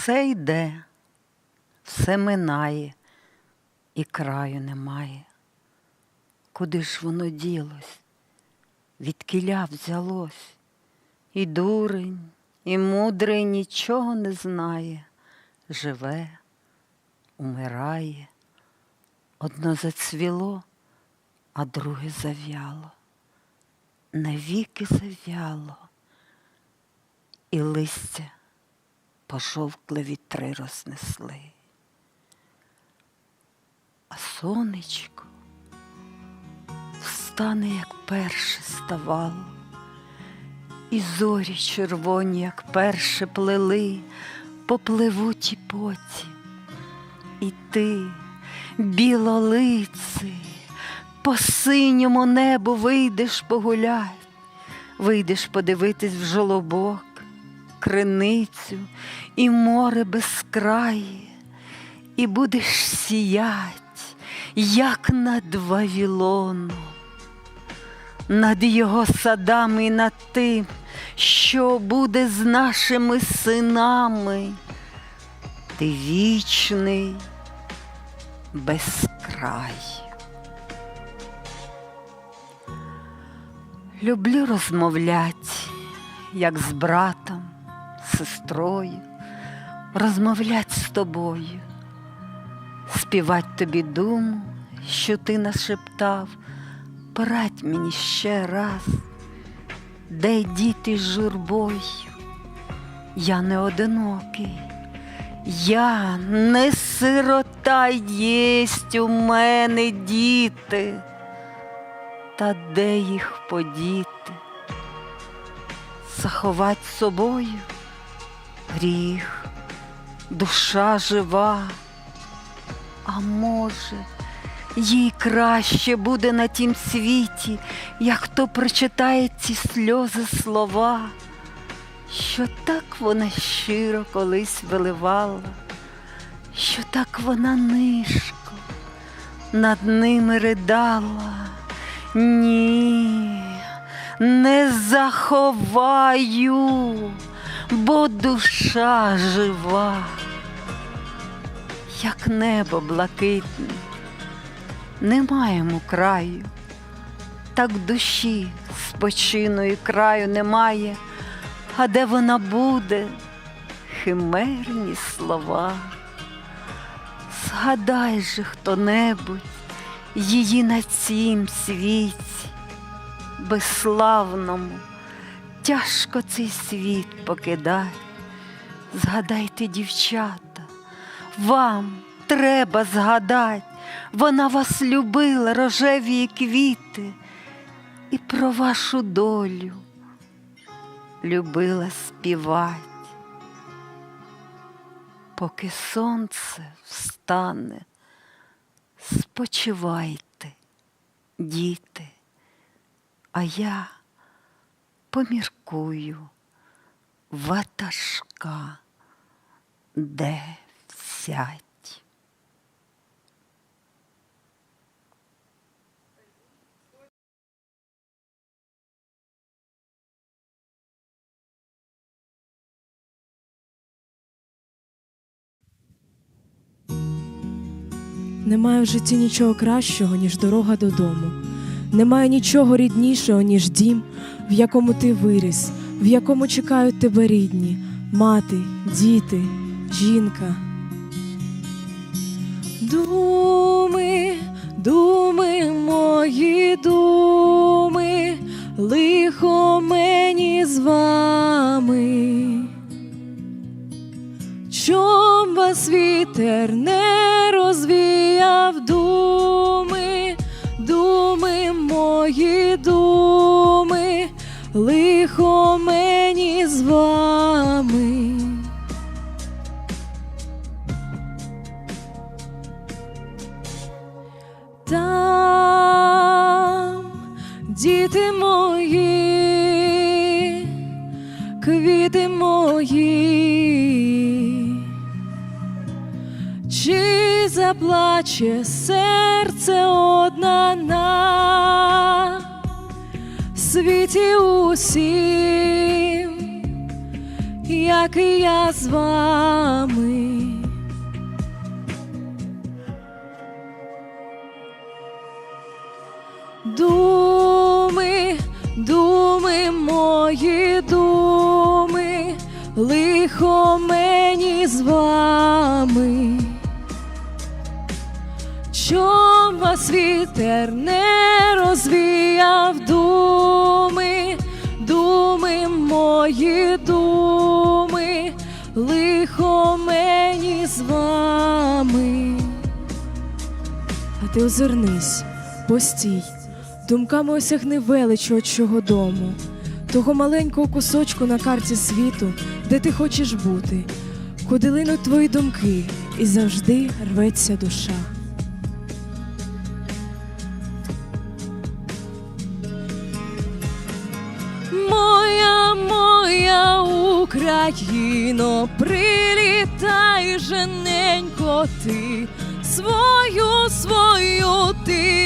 Все йде, все минає, і краю немає. Куди ж воно ділось? Від кіля взялось? І дурень, і мудрий нічого не знає, живе, умирає. Одно зацвіло, а друге зав'яло, навіки зав'яло, і листя пожовкле вітри рознесли. А сонечко встане, як перше ставало, і зорі червоні, як перше плели, попливуть і потім. І ти, білолиций, по синьому небу вийдеш погулять, вийдеш подивитись в жолобок, криницю і море безкрає, і будеш сіять, як над Вавилоном, над його садами і над тим, що буде з нашими синами. Ти вічний безкрай. Люблю розмовлять, як з братом, сестрою, розмовлять з тобою, співать тобі думу, що ти нашептав, порадь мені ще раз, де діти з журбою, я не одинокий. Я не сирота, єсть у мене діти, та де їх подіти? Заховать собою гріх, душа жива, а може, їй краще буде на тім світі, як хто прочитає ці сльози слова що так вона щиро колись виливала, що так вона нишко над ними ридала. Ні, не заховаю, бо душа жива, як небо блакитне, не маємо краю, так душі спочину і краю немає. А де вона буде, химерні слова. Згадай же хто-небудь її на цім світі, безславному, тяжко цей світ покидай. Згадайте, дівчата, вам треба згадать, вона вас любила, рожеві квіти, і про вашу долю любила співать, поки сонце встане, спочивайте, діти, а я поміркую ватажка, де взять. Немає в житті нічого кращого, ніж дорога додому. Немає нічого ріднішого, ніж дім, в якому ти виріс, в якому чекають тебе рідні, мати, діти, жінка. Думи, думи, мої думи, лихо мені з вами. Чом вас вітер не розвіяв думи, Там діти мої, квіти мої, чи заплаче серце одна на світі усім, як і я з вами. Думи, мої думи, лихо мені з вами. Чом вас вітер не розвіяв думи, думи, мої думи, лихо мені з вами. А ти озирнись, постій, думками осягни велич отчого дому, того маленького кусочку на карті світу, де ти хочеш бути, куди линуть твої думки, і завжди рветься душа. Моя, моя Україно, прилітай жененько ти, свою, свою ти